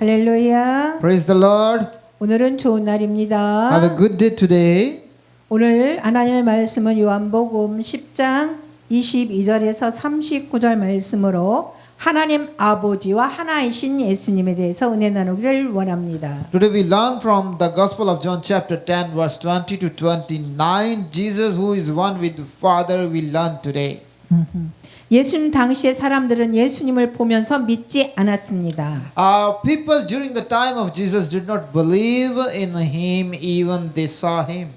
할렐루야. Praise the Lord. 오늘은 좋은 Have a 날입니다. good day today. 오늘 하나님의 말씀은 요한복음 10장 22절에서 39절 말씀으로 하나님 아버지와 하나이신 예수님에 대해서 은혜 나누기를 원합니다. Today we learn from the Gospel of John chapter 10 verse 20 to 29. Jesus who is one with the Father we learn today. 예수님 당시의 사람들은 예수님을 보면서 믿지 않았습니다. Our people during the time of Jesus did not believe in him even they saw him.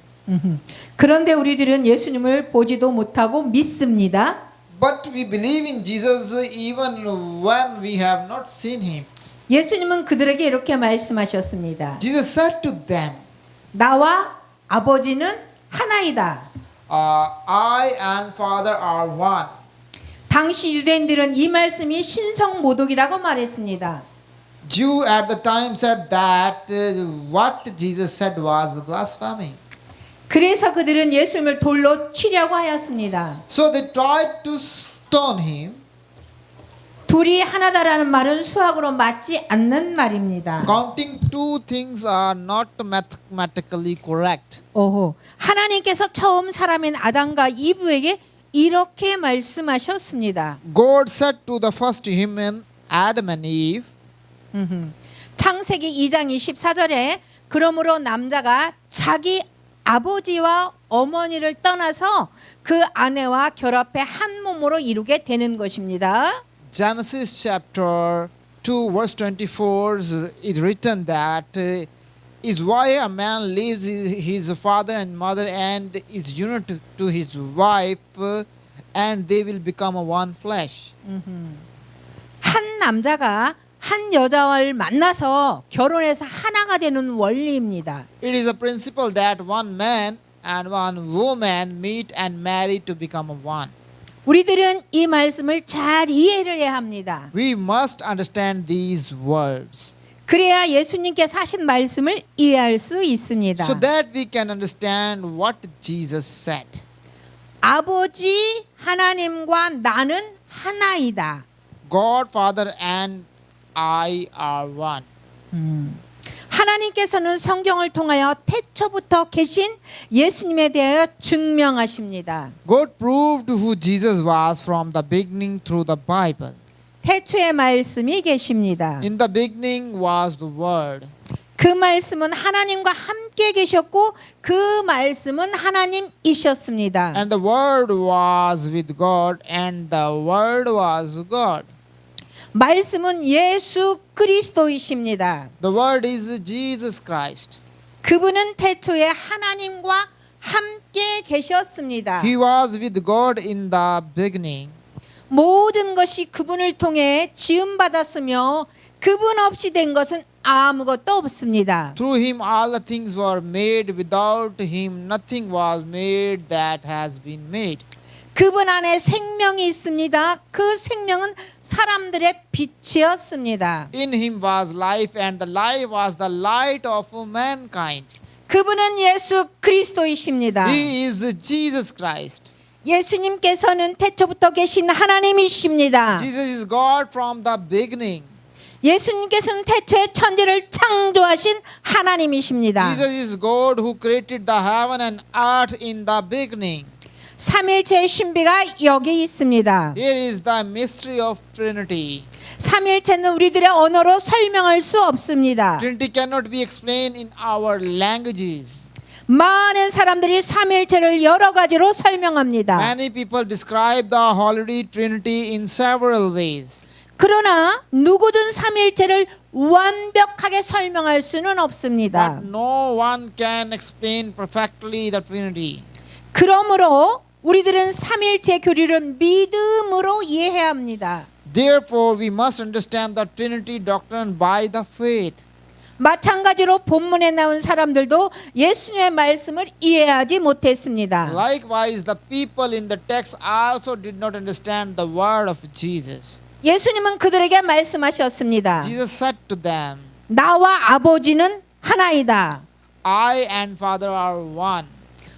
그런데 우리들은 예수님을 보지도 못하고 믿습니다. But we believe in Jesus even when we have not seen him. 예수님은 그들에게 이렇게 말씀하셨습니다. Jesus said to them, 나와 아버지는 하나이다. uh, I and Father are one. 당시 유대인들은 이 말씀이 신성 모독이라고 말했습니다. Jew at the time said that uh, what Jesus said was blasphemy. 그래서 그들은 예수님을 돌로 치려고 하였습니다. So they tried to stone him. 둘이 하나다라는 말은 수학으로 맞지 않는 말입니다. Counting two things are not mathematically correct. 오호. 하나님께서 처음 사람인 아담과 이브에게 이렇게 말씀하셨습니다. God said to the first human, Adam and Eve. 창세기 2장 24절에 그러므로 남자가 자기 아버지와 어머니를 떠나서 그 아내와 결합해 한 몸으로 이루게 되는 것입니다. Genesis chapter 2 verse 24 is written that uh, is why a man leaves his father and mother and is united to his wife uh, and they will become a one flesh. 한 남자가 한 여자를 만나서 결혼해서 하나가 되는 원리입니다. It is a principle that one man and one woman meet and marry to become a one. 우리들은 이 말씀을 잘 이해를 해야 합니다. We must understand these words 그래야 예수님께서 하신 말씀을 이해할 수 있습니다. so that we can understand what Jesus said. 아버지 하나님과 나는 하나이다. God, Father, and I are one. 하나님께서는 성경을 통하여 태초부터 계신 예수님에 대하여 증명하십니다. God proved who Jesus was from the beginning through the Bible. 태초의 말씀이 계십니다. In the beginning was the Word. 그 말씀은 하나님과 함께 계셨고 그 말씀은 하나님이셨습니다. And the Word was with God, and the Word was God. 말씀은 예수 그리스도이십니다. The Word is Jesus Christ. 그분은 태초에 하나님과 함께 계셨습니다. He was with God in the beginning. 모든 것이 그분을 통해 지음 받았으며 그분 없이 된 것은 아무것도 없습니다. Through him all the things were made. Without him nothing was made that has been made. 그분 안에 생명이 있습니다. 그 생명은 사람들의 빛이었습니다. In him was life, and the life was the light of mankind. 그분은 예수 그리스도이십니다. He is Jesus Christ. 예수님께서는 태초부터 계신 하나님이십니다. Jesus is God from the beginning. 예수님께서는 태초에 천지를 창조하신 하나님이십니다. Jesus is God who created the heaven and earth in the beginning. 삼일체의 신비가 여기 있습니다. Here is the mystery of Trinity. 삼일체는 우리들의 언어로 설명할 수 없습니다. Trinity cannot be explained in our languages. 많은 사람들이 삼일체를 여러 가지로 설명합니다. Many people describe the Holy Trinity in several ways. 그러나 누구든 삼일체를 완벽하게 설명할 수는 없습니다. But no one can explain perfectly the Trinity. 그러므로 우리들은 삼일체 교리를 믿음으로 이해해야 합니다. Therefore, we must understand the Trinity doctrine by the faith. 마찬가지로 본문에 나온 사람들도 예수님의 말씀을 이해하지 못했습니다. Likewise, the people in the text also did not understand the word of Jesus. 예수님은 그들에게 말씀하셨습니다. Jesus said to them, 나와 아버지는 하나이다. I and Father are one.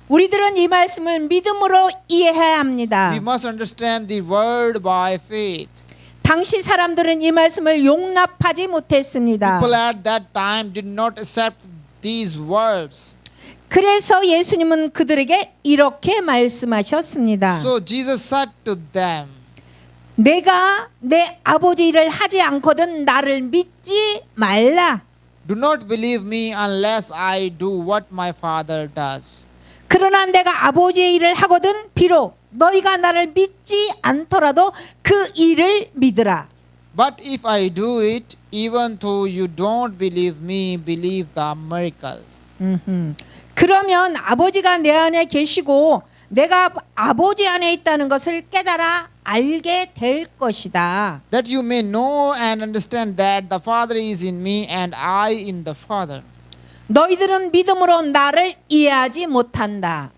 우리들은 이 말씀을 믿음으로 이해해야 합니다. We must understand the word by faith. 당시 사람들은 이 말씀을 용납하지 못했습니다. People at that time did not accept these words. 그래서 예수님은 그들에게 이렇게 말씀하셨습니다. So Jesus said to them, 내가 내 아버지 일을 하지 않거든 나를 믿지 말라. Do not believe me unless I do what my Father does. 그러나 내가 아버지의 일을 하거든 비록 너희가 나를 믿지 않더라도 그 일을 믿으라. But if I do it, even though you don't believe me, believe the miracles. 음흠. 그러면 아버지가 내 안에 계시고 내가 아버지 안에 있다는 것을 깨달아 알게 될 것이다. That you may know and understand that the Father is in me and I in the Father. 너희들은 믿음으로 나를 이해하지 못한다.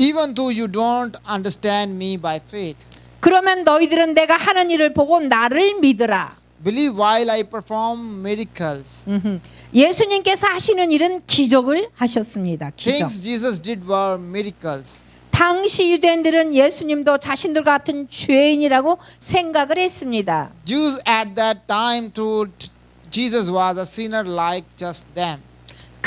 Even though you don't understand me by faith. 그러면 너희들은 내가 하는 일을 보고 나를 믿으라. Believe while I perform miracles. 음흠. 예수님께서 하시는 일은 기적을 하셨습니다. 기적. Things Jesus did were miracles. 당시 유대인들은 예수님도 자신들 같은 죄인이라고 생각을 했습니다. Jews at that time thought Jesus was a sinner like just them.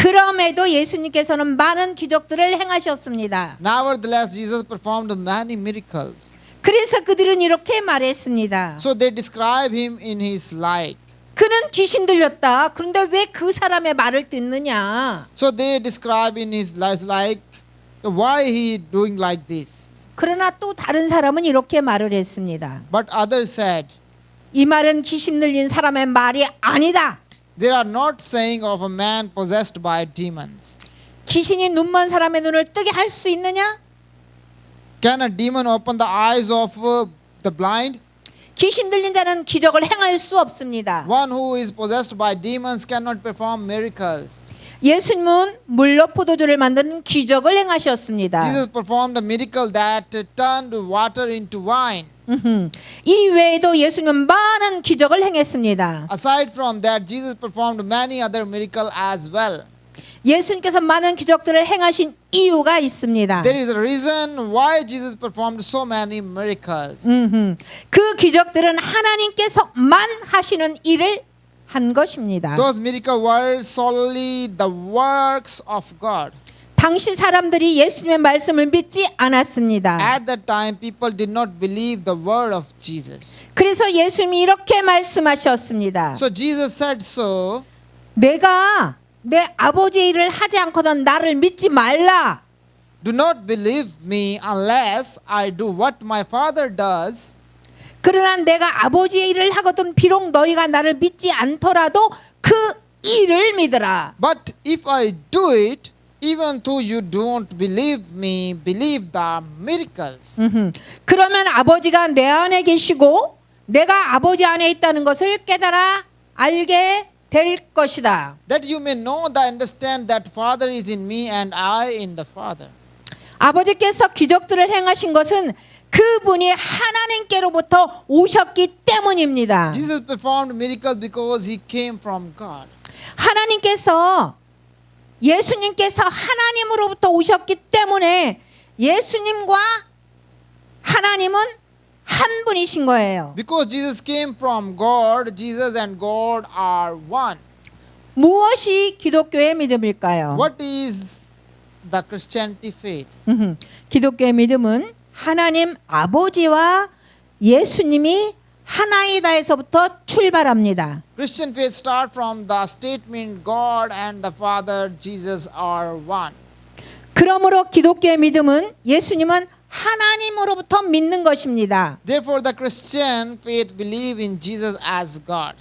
그럼에도 예수님께서는 많은 기적들을 행하셨습니다. Nevertheless, Jesus performed many miracles. 그래서 그들은 이렇게 말했습니다. So they describe him in his like. 그는 귀신 들렸다. 그런데 왜 그 사람의 말을 듣느냐? So they describe in his like why he doing like this. 그러나 또 다른 사람은 이렇게 말을 했습니다. But others said, 이 말은 귀신 들린 사람의 말이 아니다. they are not saying of a man possessed by demons. 귀신이 눈먼 사람의 눈을 뜨게 할 수 있느냐? Can a demon open the eyes of uh, the blind? 귀신 들린 자는 기적을 행할 수 없습니다. One who is possessed by demons cannot perform miracles. 예수님은 물로 포도주를 만드는 기적을 행하셨습니다. Jesus performed a miracle that uh, turned water into wine. 이 외에도 예수님은 많은 기적을 행했습니다. Aside from that, Jesus performed many other miracles as well. 예수님께서 많은 기적들을 행하신 이유가 있습니다. There is a reason why Jesus performed so many miracles. 그 기적들은 하나님께서만 하시는 일을 한 것입니다. Those miracles were solely the works of God. 당시 사람들이 예수님의 말씀을 믿지 않았습니다. At that time, people did not believe the word of Jesus. 그래서 예수님이 이렇게 말씀하셨습니다. So Jesus said so. 내가 내 아버지의 일을 하지 않거든 나를 믿지 말라. Do not believe me unless I do what my Father does. 그러나 내가 아버지의 일을 하거든 비록 너희가 나를 믿지 않더라도 그 일을 믿으라. But if I do it, even though you don't believe me, believe the miracles. 음흠. 그러면 아버지가 내 안에 계시고 내가 아버지 안에 있다는 것을 깨달아 알게 될 것이다. That you may know the understand that Father is in me and I in the Father. 아버지께서 기적들을 행하신 것은 그분이 하나님께로부터 오셨기 때문입니다. Jesus performed miracles because he came from God. 하나님께서 예수님께서 하나님으로부터 오셨기 때문에 예수님과 하나님은 한 분이신 거예요. Because Jesus came from God, Jesus and God are one. 무엇이 기독교의 믿음일까요? What is the Christianity faith? 기독교의 믿음은 하나님 아버지와 예수님이 하나이다에서부터 출발합니다. Christian faith start from the statement God and the Father Jesus are one. 그러므로 기독교의 믿음은 예수님은 하나님으로부터 믿는 것입니다. Therefore the Christian faith believe in Jesus as God.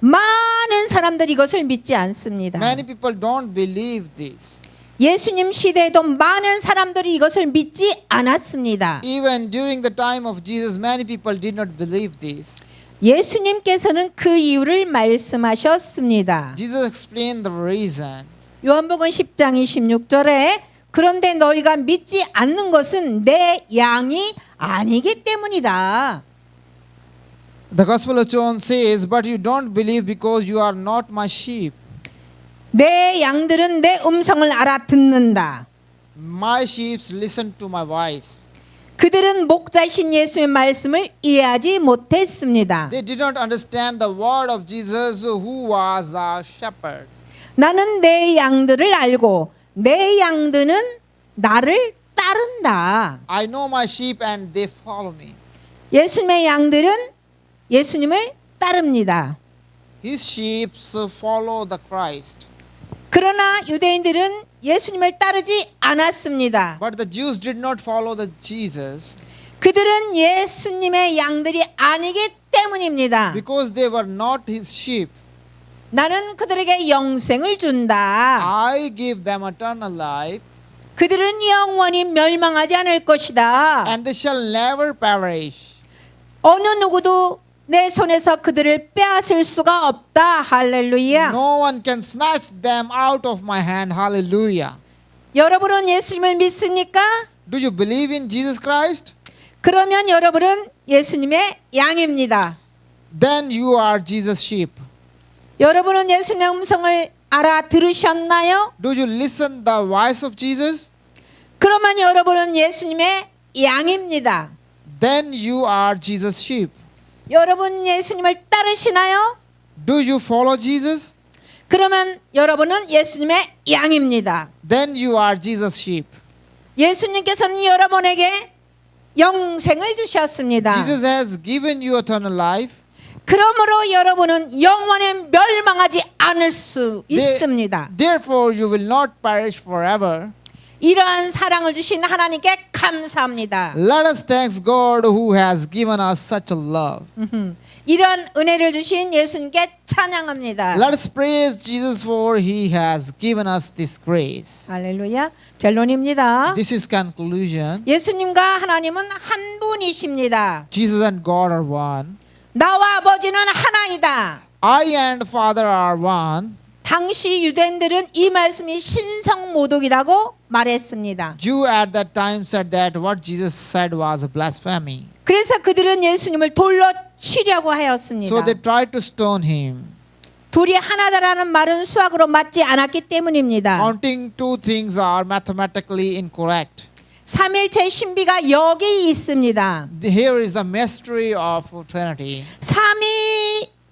많은 사람들이 이것을 믿지 않습니다. Many people don't believe this. 예수님 시대에도 많은 사람들이 이것을 믿지 않았습니다. Even during the time of Jesus many people did not believe this. 예수님께서는 그 이유를 말씀하셨습니다. Jesus explained the reason. 요한복음 10장 26절에 그런데 너희가 믿지 않는 것은 내 양이 아니기 때문이다. The Gospel of John says, But you don't believe because you are not my sheep. 내 양들은 내 음성을 알아듣는다. My sheep listen to my voice. 그들은 목자신 예수의 말씀을 이해하지 못했습니다. They did not understand the word of Jesus who was a shepherd. 나는 내 양들을 알고 내 양들은 나를 따른다. I know my sheep and they follow me. 예수님의 양들은 예수님을 따릅니다. His sheep follow the Christ. 그러나 유대인들은 예수님을 따르지 않았습니다. But the Jews did not follow the Jesus 그들은 예수님의 양들이 아니기 때문입니다. because they were not his sheep. 나는 그들에게 영생을 준다. I give them eternal life 그들은 영원히 멸망하지 않을 것이다. and they shall never perish. 어느 누구도 내 손에서 그들을 빼앗을 수가 없다. 할렐루야. No one can snatch them out of my hand. Hallelujah. 여러분은 예수님을 믿습니까? Do you believe in Jesus Christ? 그러면 여러분은 예수님의 양입니다. Then you are Jesus' sheep. 여러분은 예수님의 음성을 알아들으셨나요? Do you listen the voice of Jesus? 그러면 여러분은 예수님의 양입니다. Then you are Jesus' sheep. 여러분 예수님을 따르시나요? Do you follow Jesus? 그러면 여러분은 예수님의 양입니다. Then you are Jesus' sheep. 예수님께서는 여러분에게 영생을 주셨습니다. Jesus has given you eternal life. 그러므로 여러분은 영원히 멸망하지 않을 수 있습니다. Therefore, you will not perish forever. 이러한 사랑을 주신 하나님께 감사합니다. Let us thank God who has given us such a love. 이러한 은혜를 주신 예수님께 찬양합니다. Let us praise Jesus for he has given us this grace. 할렐루야. 결론입니다. This is conclusion. 예수님과 하나님은 한 분이십니다. Jesus and God are one. 나와 아버지는 하나이다. I and Father are one. 당시 유대인들은 이 말씀이 신성모독이라고 말했습니다. Jew at that time said that what Jesus said was a blasphemy. 그래서 그들은 예수님을 돌로 치려고 하였습니다. So they tried to stone him. 둘이 하나다라는 말은 수학으로 맞지 않았기 때문입니다. Counting two things are mathematically incorrect. 삼일체 신비가 여기 있습니다. Here is the mystery of Trinity.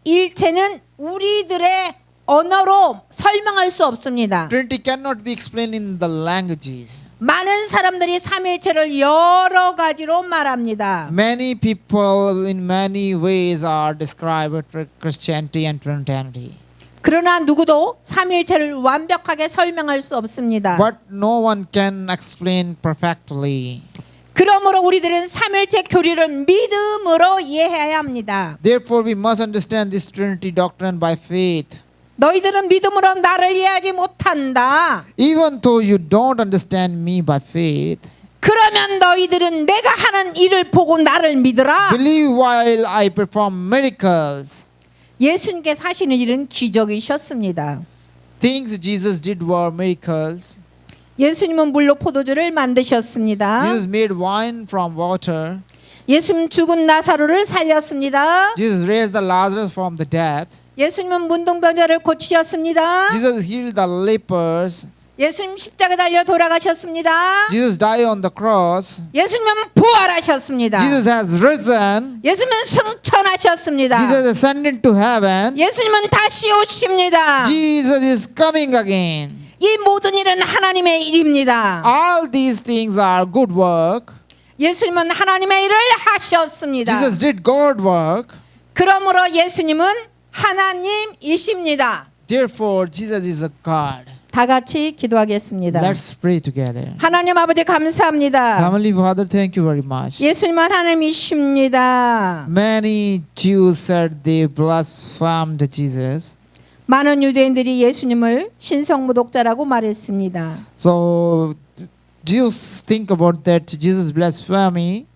삼위일체는 우리들의 언어로 설명할 수 없습니다. Trinity cannot be explained in the languages. 많은 사람들이 삼일체를 여러 가지로 말합니다. Many people in many ways are described Christianity and Trinity. 그러나 누구도 삼일체를 완벽하게 설명할 수 없습니다. But no one can explain perfectly. 그러므로 우리들은 삼일체 교리를 믿음으로 이해해야 합니다. Therefore, we must understand this Trinity doctrine by faith. 너희들은 믿음으로 나를 이해하지 못한다. Even though you don't understand me by faith, 그러면 너희들은 내가 하는 일을 보고 나를 믿으라. believe while I perform miracles. 예수님께서 하시는 일은 기적이셨습니다. Things Jesus did were miracles. 예수님은 물로 포도주를 만드셨습니다. Jesus made wine from water. 예수님 죽은 나사로를 살렸습니다. Jesus raised the Lazarus from the dead. 예수님은 문둥병자를 고치셨습니다. Jesus healed the lepers. 예수님 십자가 달려 돌아가셨습니다. Jesus died on the cross. 예수님은 부활하셨습니다. Jesus has risen. 예수님은 승천하셨습니다. Jesus ascended to heaven. 예수님은 다시 오십니다. Jesus is coming again. 이 모든 일은 하나님의 일입니다. All these things are good work. 예수님은 하나님의 일을 하셨습니다. Jesus did God work. 그러므로 예수님은 하나님이십니다. Therefore, Jesus is a God. 다 같이 기도하겠습니다. Let's pray together. 하나님 아버지 감사합니다. Heavenly Father, thank you very much. 예수님은 하나님이십니다. Many Jews said they blasphemed Jesus. 많은 유대인들이 예수님을 신성모독자라고 말했습니다. So Jews think about that Jesus blasphemy.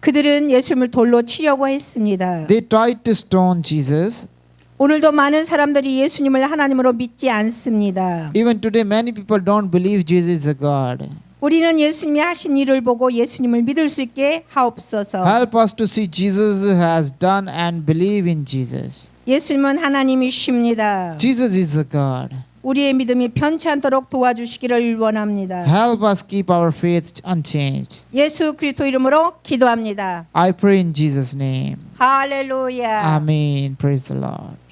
그들은 예수님을 돌로 치려고 했습니다. They tried to stone Jesus. 오늘도 많은 사람들이 예수님을 하나님으로 믿지 않습니다. Even today, many people don't believe Jesus is a God. 우리는 예수님이 하신 일을 보고 예수님을 믿을 수 있게 하옵소서. Help us to see Jesus has done and believe in Jesus. 예수님은 하나님이십니다. Jesus is a God. 우리의 믿음이 편치 않도록 도와주시기를 원합니다. Help us keep our faith unchanged. 예수 그리스도 이름으로 기도합니다. I pray in Jesus' name. 할렐루야. Amen. Praise the Lord.